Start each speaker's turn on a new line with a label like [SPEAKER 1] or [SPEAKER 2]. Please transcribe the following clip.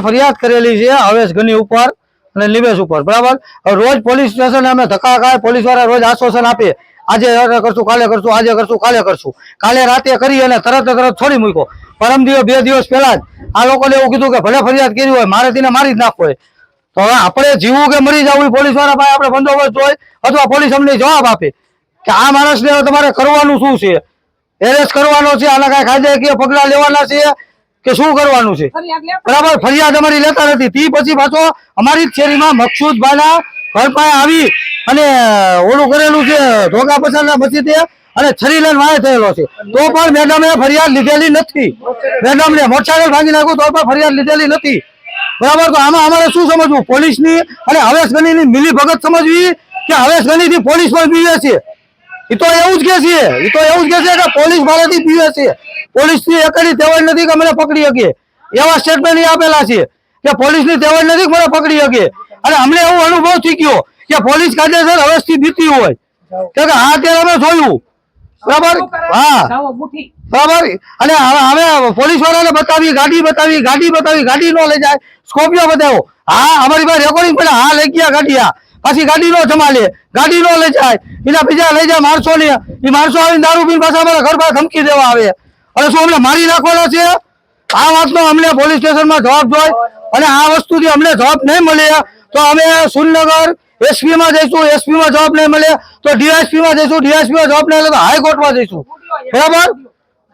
[SPEAKER 1] ફરિયાદ કરેલી છે હવેશ ગની ઉપર અને નિવેશ ઉપર, બરાબર? રોજ પોલીસ સ્ટેશન અમે ધક્કા ખાય પોલીસવાળા રોજ આશ્વાસન આપીએ આજે કરશું, કાલે કરશું, આજે કરશું, કાલે કરશું. કાલે રાતે કરી અને તરત તરત છોડી મૂક્યો. પરમ દિવસ, બે દિવસ પહેલા જ આ લોકોને એવું કીધું કે ભલે ફરિયાદ કરી હોય, મારે તેને મારી જ નાખવો હોય તો હવે આપણે જીવવું કે મરી જવું પોલીસવાળા પાસે આપણે બંદોબસ્ત હોય અથવા પોલીસ અમને જવાબ આપે. કે આ માણસને તમારે કરવાનું શું છે? એરેસ્ટ કરવાનો છે, આના કાંઈ કાયદાકીય પગલાં લેવાના છે? કે શું કરવાનું છે? બરાબર ફરિયાદ અમારી લેતા નથી. તી પછી પાછો અમારી જ શેરીમાં મકસૂદભાઈના ઘર પાસે આવી અને ઓલું કરેલું છે ધોકા પછાડના તે અને છરી લઈને વાય થયેલો છે. તો પણ મેડમે ફરિયાદ લીધેલી નથી. મેડમને મોટરસાયકલ ભાંગી નાખું તો પણ ફરિયાદ લીધેલી નથી. બરાબર તો આમાં અમારે શું સમજવું? પોલીસની અને હવેશ ગનીની મિલી ભગત સમજવી કે હવેશ ગનીથી પોલીસ પણ પીવે છે? એ તો એવું જ કે છે. એ તો એવું જ કે છે કે પોલીસ મારાથી પીવે છે. પોલીસની એકડી તેવડ નથી કે મને પકડી શકીએ એવા સ્ટેટમેન્ટ આપેલા છે કે પોલીસની તેવડ નથી કે મને પકડી શકીએ અને અમને એવો અનુભવ થઈ ગયો કે પોલીસ કાયદેસર હવેશથી બીતી હોય. કે હા તે અમે જોયું. બરાબર? હા. બરાબર? અને હવે પોલીસ વાળાને બતાવી ગાડી બતાવી ગાડી બતાવી ગાડી નો લઈ જાય. સ્કોપિયો બતાવો. હા અમારી પાસે રેકોર્ડિંગ પડે. હા લઈ ગયા ગાડી આ પાછી ગાડી નો જમા લે ગાડી નો લઈ જાય. એના બીજા લઈ જાય માણસો ને એ માણસો આવીને દારૂ પીને પાછા અમારા ઘર પાસે ધમકી દેવા આવે. અને શું અમને મારી નાખવાના છે? આ વાતનો અમને પોલીસ સ્ટેશનમાં જવાબ જોઈએ અને આ વસ્તુથી અમને જવાબ નહીં મળે. તો અમે સુરનગર એસપી માં જઈશું. એસપી માં જવાબ નહીં મળે. તો ડીએસપી માં જઈશું. ડીએસપી માં જવાબ નહીં મળે તો હાઈકોર્ટમાં જઈશું. બરાબર?